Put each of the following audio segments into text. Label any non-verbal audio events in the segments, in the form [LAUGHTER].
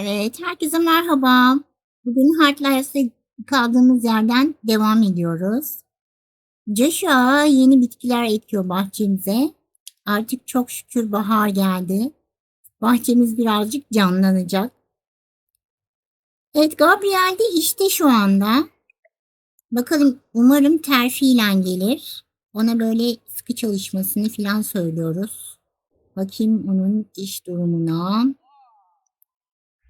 Evet, herkese merhaba. Bugün Heartlines'ta kaldığımız yerden devam ediyoruz. Joshua yeni bitkiler ekiyor bahçemize. Artık çok şükür bahar geldi. Bahçemiz birazcık canlanacak. Evet, Gabriel de işte şu anda. Bakalım umarım terfiyle gelir. Ona böyle sıkı çalışmasını falan söylüyoruz. Bakayım onun iş durumuna.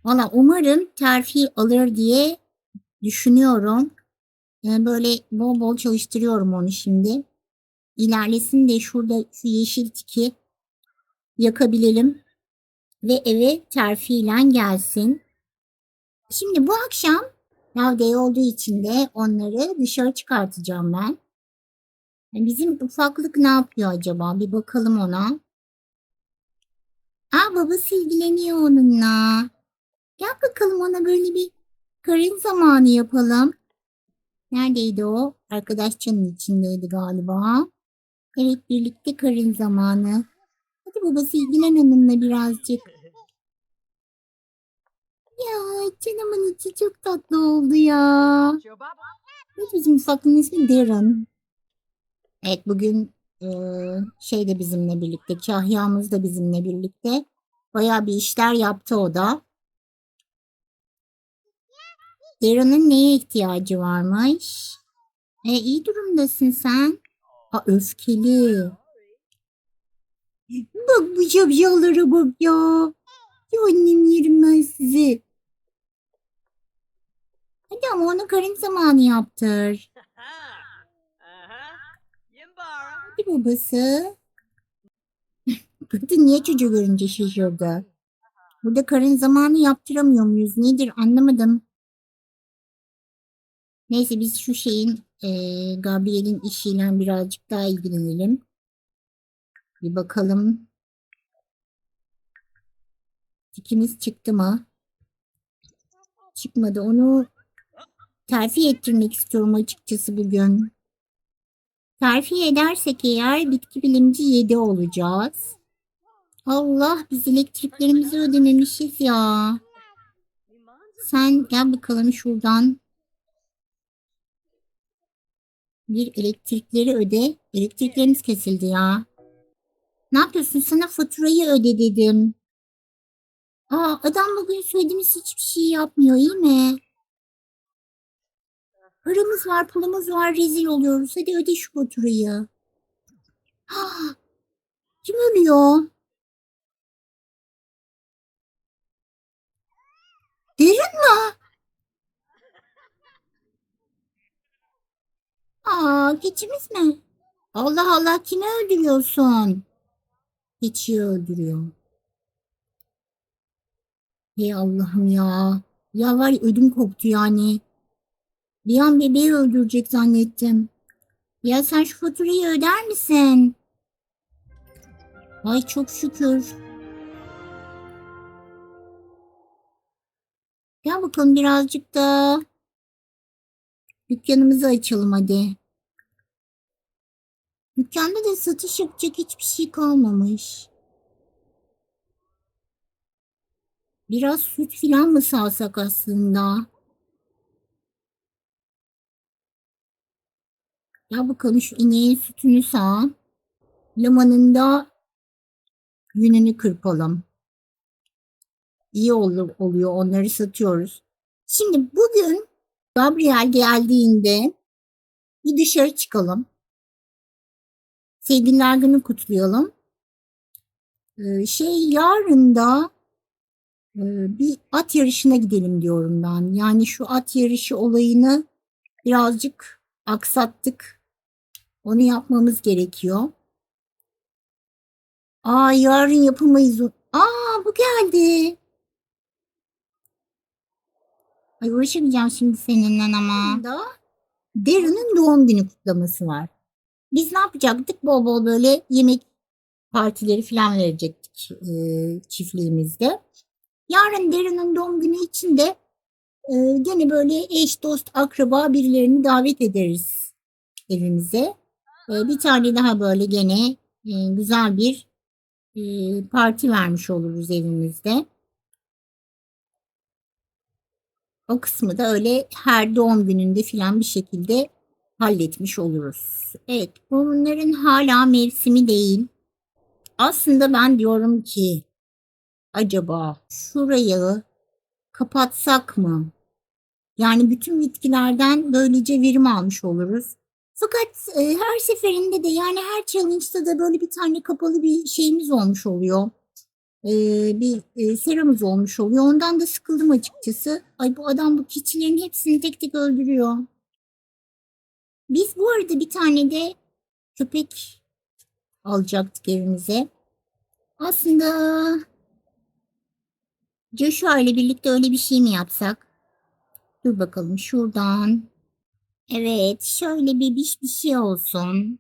Valla umarım terfi alır diye düşünüyorum. Yani böyle bol bol çalıştırıyorum onu şimdi. İlerlesin de şurada şu yeşil tiki yakabilelim. Ve eve terfiyle gelsin. Şimdi bu akşam Navday olduğu için de onları dışarı çıkartacağım ben. Yani Bizim ufaklık ne yapıyor acaba? Bir bakalım ona. Aa babası ilgileniyor onunla. Gel bakalım ona böyle bir karın zamanı yapalım. Neredeydi o? Arkadaşçanın içindeydi galiba. Evet birlikte karın zamanı. Hadi babası ilgilen onunla birazcık. Ya canımın içi çok tatlı oldu ya. Evet bizim ufaklığın ismi Darren. Evet bugün eee, şey de bizimle birlikte, Kahya'mız da bizimle birlikte. Bayağı bir işler yaptı o da. Darren'ın neye ihtiyacı varmış? E, iyi durumdasın sen. Ha, öfkeli. Bak bu şapşallara bak ya. Ya annem yerim ben sizi. Hadi ama onu karın zamanı yaptır. [LAUGHS] Hadi babası. [LAUGHS] Kadın niye çocuğu görünce şaşırdı? Burada karın zamanı yaptıramıyor muyuz? Nedir anlamadım. Neyse biz şu şeyin eee Gabriel'in işiyle birazcık daha ilgilenelim. Bir bakalım. Tikimiz çıktı mı? Çıkmadı. Onu terfi ettirmek istiyorum açıkçası bugün. Terfi edersek eğer bitki bilimci 7 olacağız. Allah biz elektriklerimizi ödememişiz ya. Sen gel bakalım şuradan. Bir elektrikleri öde. Elektriklerimiz kesildi ya. Ne yapıyorsun? Sana faturayı öde dedim. Aa, adam bugün söylediğimiz hiçbir şey yapmıyor iyi mi? Paramız var, pulumuz var, rezil oluyoruz. Hadi öde şu faturayı. [GASPS] Kim ölüyor? Derin mi? Aa, keçimiz mi? Allah Allah kimi öldürüyorsun? Keçiyi öldürüyor. Hey Allah'ım ya. Ya var ya ödüm koptu yani. Bir an bebeği öldürecek zannettim. Ya sen şu faturayı öder misin? Ay çok şükür. Gel bakalım birazcık da dükkanımızı açalım hadi. Dükkanda da satış yapacak hiçbir şey kalmamış. Biraz süt filan mı sağsak aslında? Ya bakalım şu ineğin sütünü sağ. Lamanın da yününü kırpalım. İyi oluyor. Onları satıyoruz. Şimdi bugün Gabriel geldiğinde bir dışarı çıkalım. Sevgililer günü kutlayalım. Ee, şey yarın da e, bir at yarışına gidelim diyorum ben. Yani şu at yarışı olayını birazcık aksattık. Onu yapmamız gerekiyor. Aa yarın yapamayız. Aa bu geldi. Ay uğraşamayacağım şimdi seninle ama. Da Darren'ın doğum günü kutlaması var. Biz ne yapacaktık? Bol bol böyle yemek partileri falan verecektik e, çiftliğimizde. Yarın Darren'ın doğum günü için de e, gene böyle eş dost akraba birilerini davet ederiz evimize. Ee, bir tane daha böyle gene e, güzel bir e, parti vermiş oluruz evimizde. O kısmı da öyle her doğum gününde filan bir şekilde halletmiş oluruz. Evet, bunların hala mevsimi değil. Aslında ben diyorum ki acaba şurayı kapatsak mı? Yani bütün bitkilerden böylece verim almış oluruz. Fakat e, her seferinde de yani her challenge'da da böyle bir tane kapalı bir şeyimiz olmuş oluyor. E, bir e, seramız olmuş oluyor. Ondan da sıkıldım açıkçası. Ay bu adam bu keçilerin hepsini tek tek öldürüyor. Biz bu arada bir tane de köpek alacaktık evimize. Aslında Joshua ile birlikte öyle bir şey mi yapsak? Dur bakalım şuradan. Evet, şöyle bebiş bir şey olsun.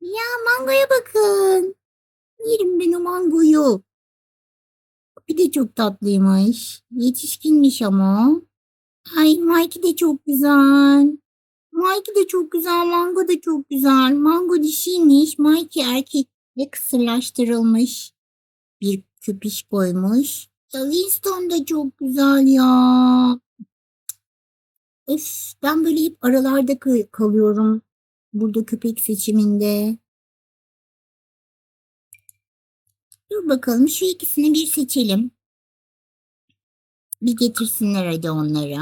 Ya mangoya bakın. Yerim ben o mangoyu. Bir de çok tatlıymış. Yetişkinmiş ama. Ay Mikey de çok güzel. Mikey de çok güzel. Mango da çok güzel. Mango dişiymiş. Mikey erkek ve kısırlaştırılmış. Bir köpiş koymuş. Ya Winston da çok güzel ya. Öf, ben böyle hep aralarda kalıyorum. Burada köpek seçiminde. Dur bakalım şu ikisini bir seçelim. Bir getirsinler hadi onları.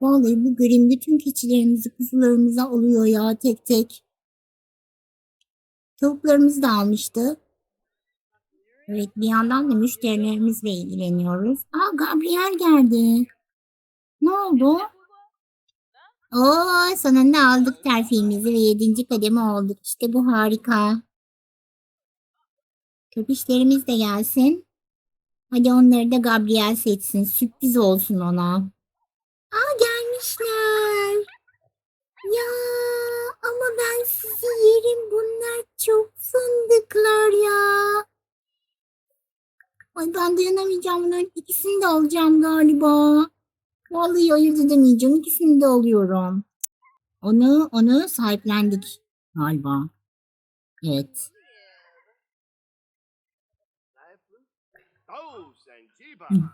Vallahi bu görevim bütün keçilerimizi, kuzularımızı alıyor ya tek tek. Tavuklarımızı da almıştı. Evet bir yandan da müşterilerimizle ilgileniyoruz. Aa Gabriel geldi. Ne oldu? Oo sonunda aldık terfimizi ve yedinci kademe olduk. İşte bu harika. Köpüşlerimiz de gelsin. Hadi onları da Gabriel seçsin. Sürpriz olsun ona. Aa gelmişler. Ya ama ben sizi yerim. Bunlar çok fındıklar ya. Ay ben dayanamayacağım. Bunların ikisini de alacağım galiba. Vallahi ayırt edemeyeceğim. İkisini de alıyorum. Onu onu sahiplendik galiba. Evet. [LAUGHS]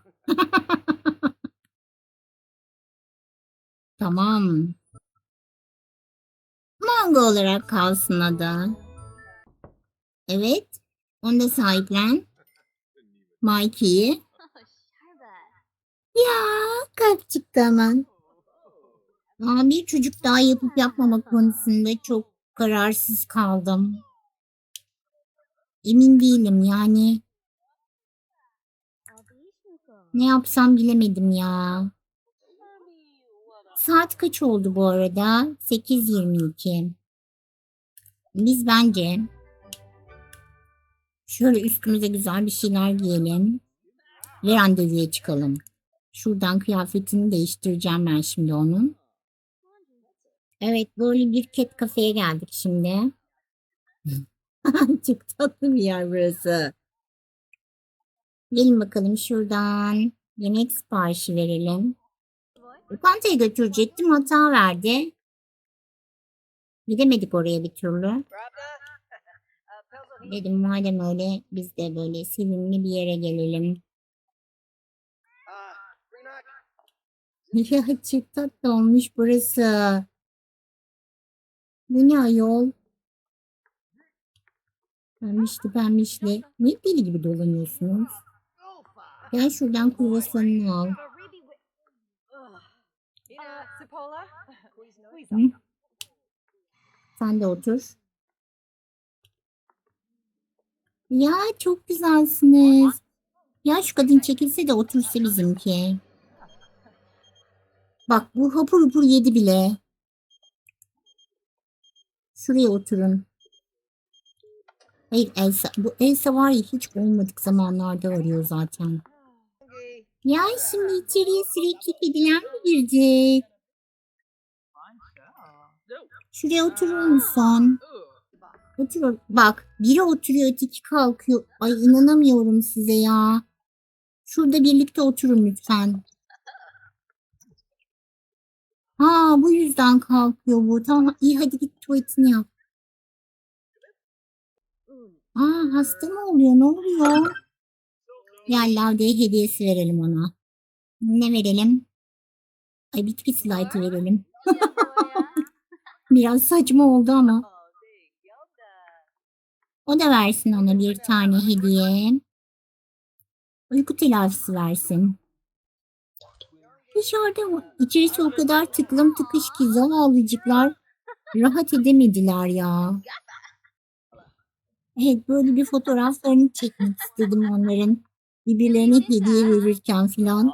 Tamam. Mango olarak kalsın adı. Evet. Onu da sahiplen. Mikey'yi. [LAUGHS] Ya kalp çıktı hemen. Aa, bir çocuk daha yapıp yapmamak konusunda çok kararsız kaldım. Emin değilim yani. Ne yapsam bilemedim ya. Saat kaç oldu bu arada? 8.22. Biz bence şöyle üstümüze güzel bir şeyler giyelim ve randevuya çıkalım. Şuradan kıyafetini değiştireceğim ben şimdi onun. Evet böyle bir cat kafeye geldik şimdi. [LAUGHS] Çok tatlı bir yer burası. Gelin bakalım şuradan yemek siparişi verelim. Lokantaya götürecektim hata verdi. Gidemedik oraya bir türlü. Dedim madem öyle biz de böyle sevimli bir yere gelelim. Ya çok tatlı olmuş burası. Bu ne ayol? Pembişli pembişli. Ne deli gibi dolanıyorsunuz? Gel şuradan kruvasanını al. Hı? Sen de otur. Ya çok güzelsiniz. Ya şu kadın çekilse de otursa bizimki. Bak bu hapur hapur yedi bile. Şuraya oturun. Hayır Elsa. Bu Elsa var ya hiç olmadık zamanlarda arıyor zaten. Ya şimdi içeriye sürekli kediler mi girecek? Şuraya oturur musun? Otur. Bak biri oturuyor öteki kalkıyor. Ay inanamıyorum size ya. Şurada birlikte oturun lütfen. Ha bu yüzden kalkıyor bu. Tamam iyi hadi git tuvaletini yap. Aa hasta mı oluyor? Ne oluyor? Gel Lavde'ye hediyesi verelim ona. Ne verelim? Ay bitki slaytı verelim. [LAUGHS] Biraz saçma oldu ama. O da versin ona bir tane hediye. Uyku telafisi versin. Dışarıda mı? İçerisi o kadar tıklım tıkış ki zavallıcıklar rahat edemediler ya. Evet böyle bir fotoğraflarını çekmek istedim onların. Birbirlerine hediye verirken filan.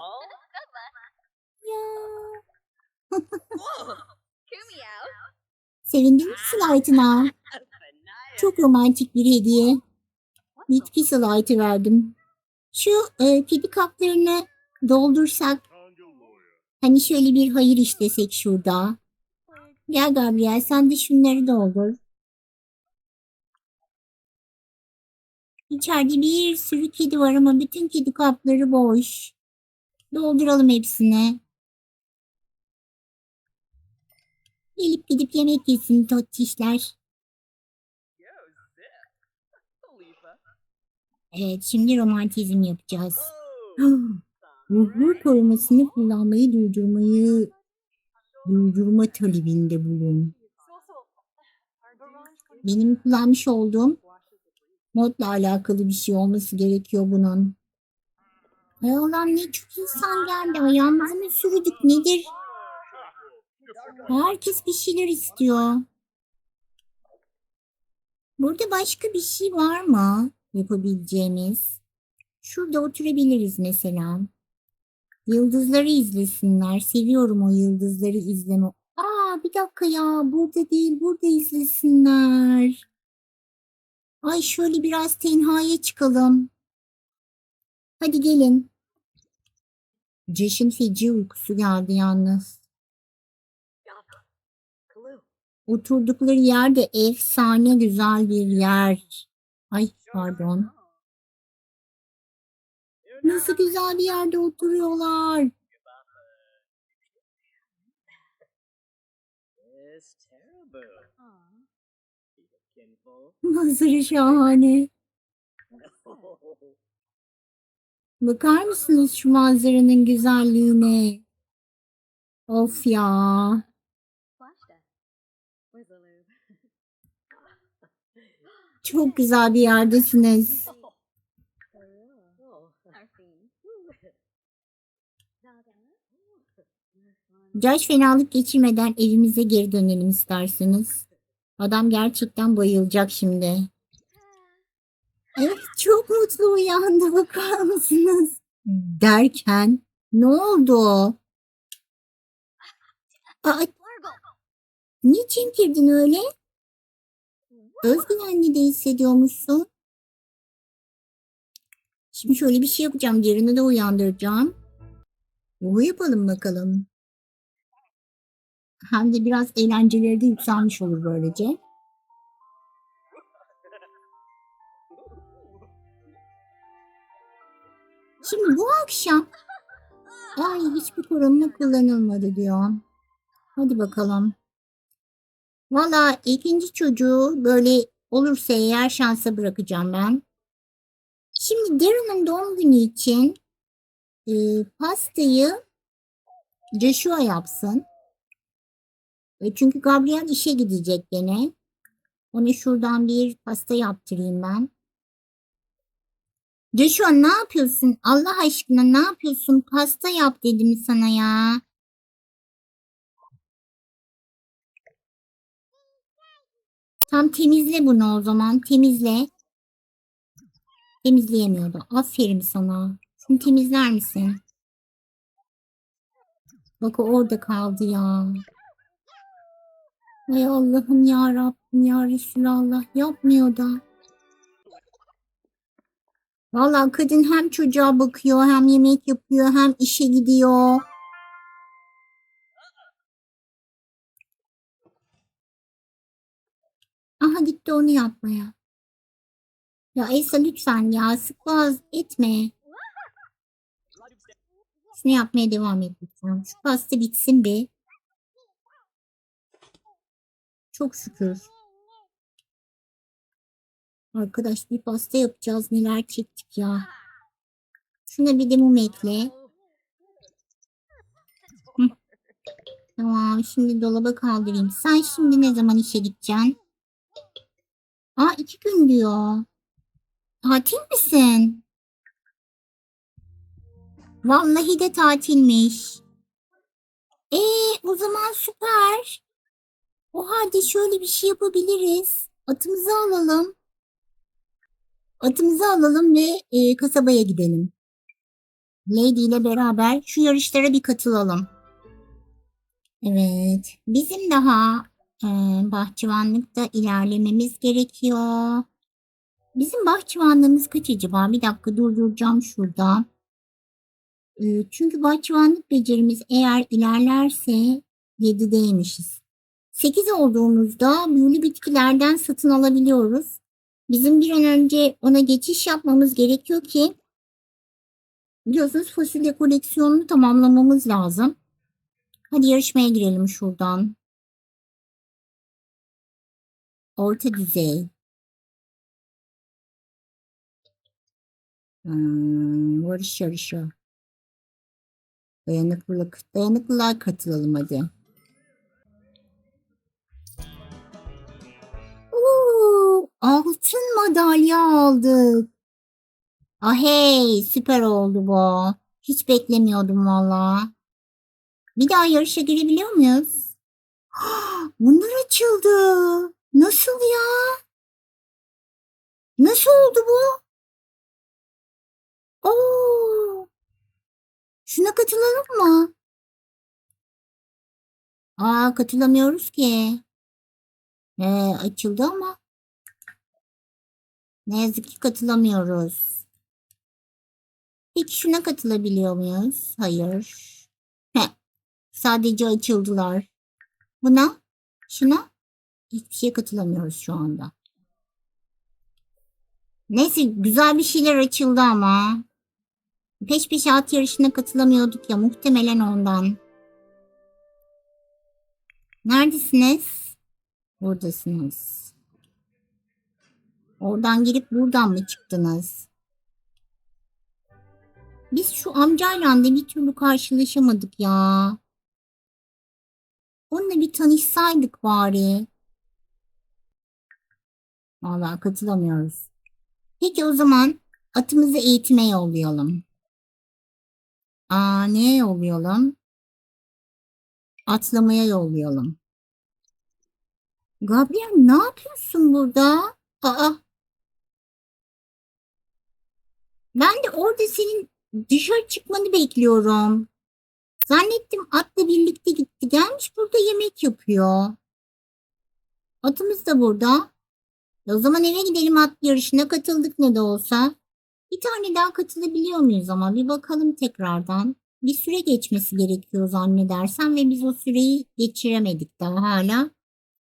Ya. [LAUGHS] Sevindin mi slaytına? Çok romantik bir hediye. Bitki slaytı verdim. Şu e, kedi kaplarını doldursak. Hani şöyle bir hayır işlesek şurada. Gel Gabriel sen de şunları doldur. İçeride bir sürü kedi var ama bütün kedi kapları boş. Dolduralım hepsini. Gelip gidip yemek yesin tottişler. [LAUGHS] Evet şimdi romantizm yapacağız. [GASPS] [GASPS] [GASPS] Ruhu korumasını kullanmayı durdurmayı durdurma talebinde bulun. Benim kullanmış olduğum modla alakalı bir şey olması gerekiyor bunun. Ay Allah'ım ne çok insan geldi. Ayağımızı mı sürdük nedir? Herkes bir şeyler istiyor. Burada başka bir şey var mı yapabileceğimiz? Şurada oturabiliriz mesela. Yıldızları izlesinler. Seviyorum o yıldızları izleme. Aa bir dakika ya burada değil burada izlesinler. Ay şöyle biraz tenhaya çıkalım. Hadi gelin. Ceş'in feci uykusu geldi yalnız. Oturdukları yer de efsane güzel bir yer. Ay pardon. Nasıl güzel bir yerde oturuyorlar. Manzara şahane. [LAUGHS] Bakar mısınız şu manzaranın güzelliğine? Of ya. Çok güzel bir yerdesiniz. [LAUGHS] Caş fenalık geçirmeden evimize geri dönelim isterseniz. Adam gerçekten bayılacak şimdi. Evet çok mutlu uyandı bakar mısınız? Derken ne oldu? Aa, niye çimkirdin öyle? Özgüvenli de hissediyormuşsun. Şimdi şöyle bir şey yapacağım. Diğerini de uyandıracağım. Bu yapalım bakalım. Hem de biraz eğlenceleri de yükselmiş olur böylece. Şimdi bu akşam ay hiçbir korunma kullanılmadı diyor. Hadi bakalım. Valla ikinci çocuğu böyle olursa eğer şansa bırakacağım ben. Şimdi Darren'ın doğum günü için e, pastayı Joshua yapsın. E, çünkü Gabriel işe gidecek gene. Ona şuradan bir pasta yaptırayım ben. Joshua ne yapıyorsun? Allah aşkına ne yapıyorsun? Pasta yap dedim sana ya. Tam temizle bunu o zaman. Temizle. Temizleyemiyordu. Aferin sana. Şunu temizler misin? Bak o orada kaldı ya. Ay Allah'ım ya Rabbim ya Resulallah yapmıyor da. Vallahi kadın hem çocuğa bakıyor hem yemek yapıyor hem işe gidiyor. Aha gitti onu yapmaya. Ya Elsa lütfen ya sık boğaz etme. Şunu yapmaya devam lütfen. Şu pasta bitsin bir. Çok şükür. Arkadaş bir pasta yapacağız. Neler çektik ya. Şuna bir de mum ekle. Tamam şimdi dolaba kaldırayım. Sen şimdi ne zaman işe gideceksin? Aa iki gün diyor. Tatil misin? Vallahi de tatilmiş. Ee, o zaman süper. O halde şöyle bir şey yapabiliriz. Atımızı alalım. Atımızı alalım ve e, kasabaya gidelim. Lady ile beraber şu yarışlara bir katılalım. Evet, bizim daha e, bahçıvanlıkta ilerlememiz gerekiyor. Bizim bahçıvanlığımız kaç acaba? Bir dakika durduracağım şurada. E, çünkü bahçıvanlık becerimiz eğer ilerlerse 7'deymişiz. 8 olduğumuzda büyülü bitkilerden satın alabiliyoruz. Bizim bir an önce ona geçiş yapmamız gerekiyor ki biliyorsunuz fasulye koleksiyonunu tamamlamamız lazım. Hadi yarışmaya girelim şuradan. Orta düzey. Hmm, varış yarışı. Dayanıklılık. Dayanıklılığa katılalım hadi. Oo, altın madalya aldık. Ah hey süper oldu bu. Hiç beklemiyordum valla. Bir daha yarışa girebiliyor muyuz? [GASPS] Bunlar açıldı. Nasıl ya? Nasıl oldu bu? Oo. Şuna katılalım mı? Aa katılamıyoruz ki. Ee, açıldı ama. Ne yazık ki katılamıyoruz. Peki şuna katılabiliyor muyuz? Hayır. Heh, sadece açıldılar. Buna, şuna hiçbir şeye katılamıyoruz şu anda. Neyse güzel bir şeyler açıldı ama. Peş peşe at yarışına katılamıyorduk ya muhtemelen ondan. Neredesiniz? Buradasınız. Oradan girip buradan mı çıktınız? Biz şu amcayla da bir türlü karşılaşamadık ya. Onunla bir tanışsaydık bari. Vallahi katılamıyoruz. Peki o zaman atımızı eğitime yollayalım. Aa neye yollayalım? Atlamaya yollayalım. Gabriel ne yapıyorsun burada? Aa. Ben de orada senin dışarı çıkmanı bekliyorum. Zannettim atla birlikte gitti. Gelmiş burada yemek yapıyor. Atımız da burada. E o zaman eve gidelim at yarışına katıldık ne de olsa. Bir tane daha katılabiliyor muyuz ama bir bakalım tekrardan. Bir süre geçmesi gerekiyor zannedersem ve biz o süreyi geçiremedik daha hala.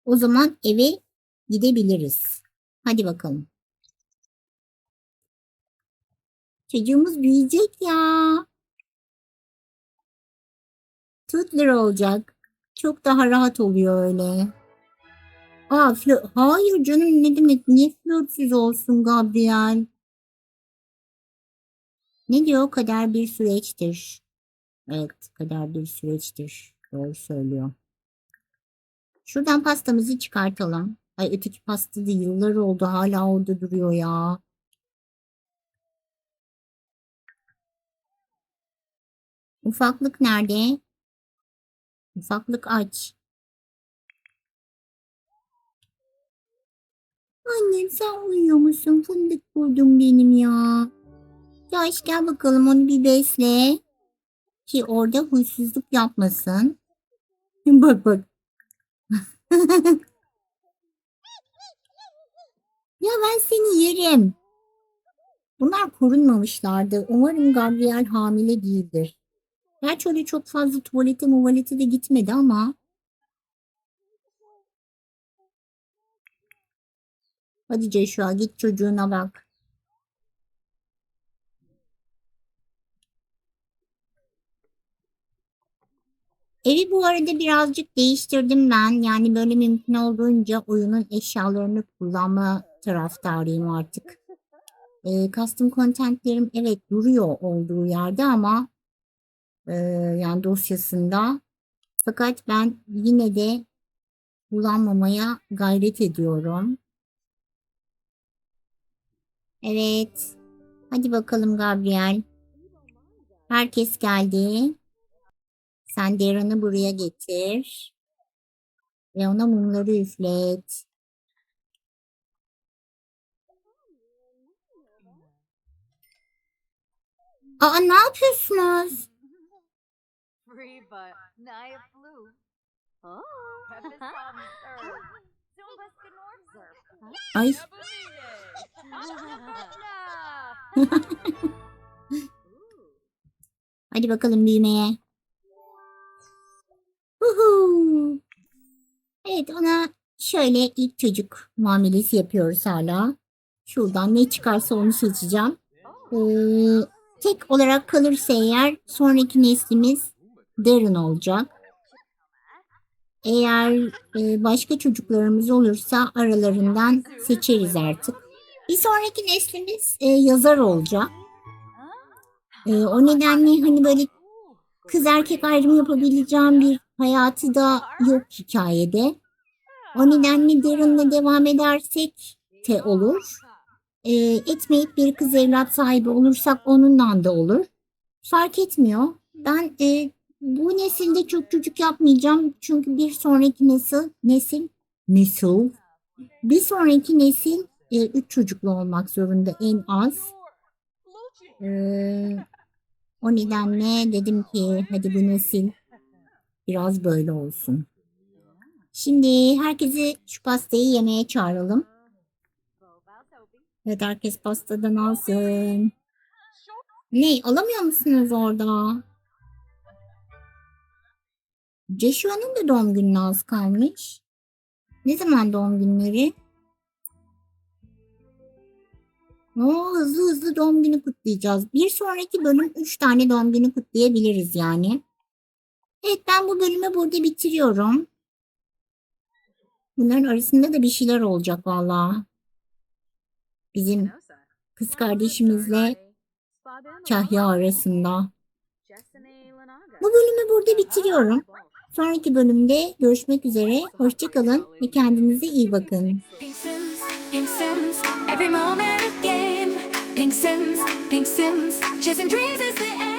O zaman eve gidebiliriz. Hadi bakalım. Çocuğumuz büyüyecek ya. Toddler olacak. Çok daha rahat oluyor öyle. Aa, Hayır canım ne demek? Niye flörtsüz olsun Gabriel? Ne diyor? Kader bir süreçtir. Evet, kader bir süreçtir. Doğru söylüyor. Şuradan pastamızı çıkartalım. Ay öteki pasta da yıllar oldu hala orada duruyor ya. Ufaklık nerede? Ufaklık aç. Annem sen uyuyor musun? Fındık buldum benim ya. Yaş gel bakalım onu bir besle. Ki orada huysuzluk yapmasın. [LAUGHS] Bak bak. [LAUGHS] ya ben seni yerim. Bunlar korunmamışlardı. Umarım Gabriel hamile değildir. Gerçi öyle çok fazla tuvalete muvalete de gitmedi ama. Hadi Joshua git çocuğuna bak. Evi bu arada birazcık değiştirdim ben. Yani böyle mümkün olduğunca oyunun eşyalarını kullanma taraftarıyım artık. Ee, custom contentlerim evet duruyor olduğu yerde ama e, yani dosyasında. Fakat ben yine de kullanmamaya gayret ediyorum. Evet. Hadi bakalım Gabriel. Herkes geldi. Sen Darren'ı buraya getir. Ve ona mumları üflet. Aa ne yapıyorsunuz? Oh. Ay [LAUGHS] [LAUGHS] hadi bakalım büyümeye. Evet ona şöyle ilk çocuk muamelesi yapıyoruz hala. Şuradan ne çıkarsa onu seçeceğim. Ee, tek olarak kalırsa eğer sonraki neslimiz Darren olacak. Eğer e, başka çocuklarımız olursa aralarından seçeriz artık. Bir sonraki neslimiz e, yazar olacak. E, o nedenle hani böyle kız erkek ayrımı yapabileceğim bir hayatı da yok hikayede. O nedenle Darren'la devam edersek de olur. E, etmeyip bir kız evlat sahibi olursak onunla da olur. Fark etmiyor. Ben e, bu nesilde çok çocuk yapmayacağım. Çünkü bir sonraki nesil, nesil, nesil, bir sonraki nesil e, üç çocuklu olmak zorunda en az. Ee, o nedenle dedim ki hadi bu nesil biraz böyle olsun. Şimdi herkesi şu pastayı yemeye çağıralım. Evet herkes pastadan alsın. Ne alamıyor musunuz orada? Joshua'nın da doğum gününe az kalmış. Ne zaman doğum günleri? Oo, hızlı hızlı doğum günü kutlayacağız. Bir sonraki bölüm 3 tane doğum günü kutlayabiliriz yani. Evet ben bu bölümü burada bitiriyorum. Bunların arasında da bir şeyler olacak valla. Bizim kız kardeşimizle Kahya arasında. Bu bölümü burada bitiriyorum. Sonraki bölümde görüşmek üzere. Hoşçakalın ve kendinize iyi bakın. Pink Sims, Pink Sims, chasing dreams is the aim.